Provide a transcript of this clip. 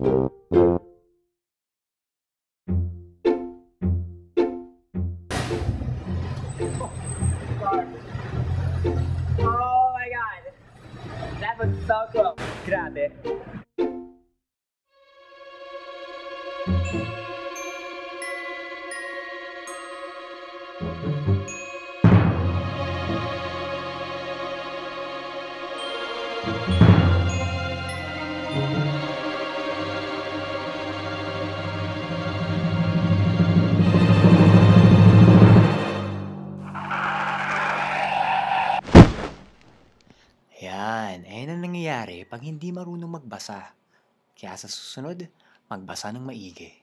Oh my god. That was so cool. Grab it. Yan, ayan ang nangyayari pag hindi marunong magbasa. Kaya sa susunod, magbasa ng maigi.